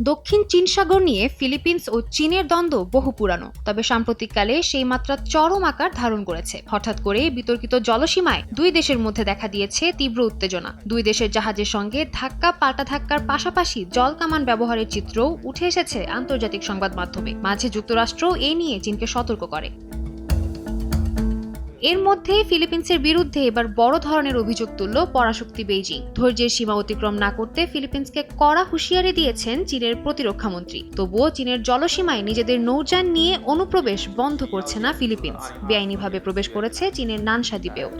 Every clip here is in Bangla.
দক্ষিণ চীন সাগর নিয়ে ফিলিপিন্স ও চীনের দ্বন্দ্ব বহু পুরানো, তবে সাম্প্রতিককালে সেই মাত্রা চরম আকার ধারণ করেছে। হঠাৎ করে বিতর্কিত জলসীমায় দুই দেশের মধ্যে দেখা দিয়েছে তীব্র উত্তেজনা। দুই দেশের জাহাজের সঙ্গে ধাক্কা পাল্টা ধাক্কার পাশাপাশি জল কামান ব্যবহারের চিত্রও উঠে এসেছে আন্তর্জাতিক সংবাদ মাধ্যমে। মাঝে যুক্তরাষ্ট্র এ নিয়ে চীনকে সতর্ক করে। এর মধ্যেই ফিলিপিন্সের বিরুদ্ধে এবার বড় ধরনের অভিযোগ তুলল পরাশক্তি বেইজিং। ধৈর্যের সীমা অতিক্রম না করতে ফিলিপিন্সকে কড়া হুঁশিয়ারি দিয়েছেন চীনের প্রতিরক্ষামন্ত্রী তবুও চীনের জলসীমায় নিজেদের নৌযান নিয়ে অনুপ্রবেশ বন্ধ করছে না ফিলিপিন্স। বেআইনিভাবে প্রবেশ করেছে চীনের নানসা দ্বীপেও।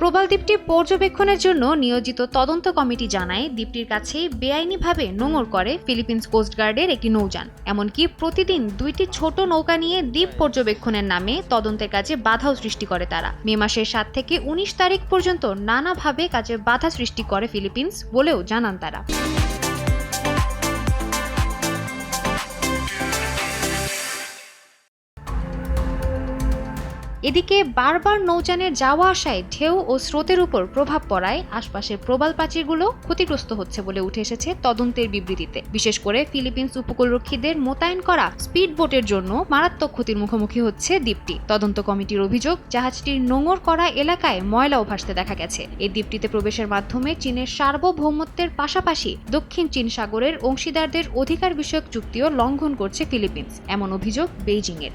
প্রবাল দ্বীপটি পর্যবেক্ষণের জন্য নিয়োজিত তদন্ত কমিটি জানায়, দ্বীপটির কাছে বেআইনিভাবে নোঙর করে ফিলিপিন্স কোস্টগার্ডের একটি নৌযান। এমনকি প্রতিদিন দুইটি ছোট নৌকা নিয়ে দ্বীপ পর্যবেক্ষণের নামে তদন্তের কাজে বাধাও সৃষ্টি করে তারা। মে মাসের সাত থেকে উনিশ তারিখ পর্যন্ত নানাভাবে কাজে বাধা সৃষ্টি করে ফিলিপিন্স বলেও জানান তারা। এদিকে বারবার নৌযানের যাওয়া আসায় ঢেউ ও স্রোতের উপর প্রভাব পড়ায় আশপাশের প্রবাল প্রাচীরগুলো ক্ষতিগ্রস্ত হচ্ছে বলে উঠে এসেছে তদন্তের বিবৃতিতে। বিশেষ করে ফিলিপিন্স উপকূলরক্ষীদের মোতায়েন করা স্পিড বোটের জন্য মারাত্মক ক্ষতির মুখোমুখি হচ্ছে দ্বীপটি। তদন্ত কমিটির অভিযোগ, জাহাজটির নোঙর করা এলাকায় ময়লাও ভাসতে দেখা গেছে। এই দ্বীপটিতে প্রবেশের মাধ্যমে চীনের সার্বভৌমত্বের পাশাপাশি দক্ষিণ চীন সাগরের অংশীদারদের অধিকার বিষয়ক চুক্তিও লঙ্ঘন করছে ফিলিপিন্স, এমন অভিযোগ বেইজিংয়ের।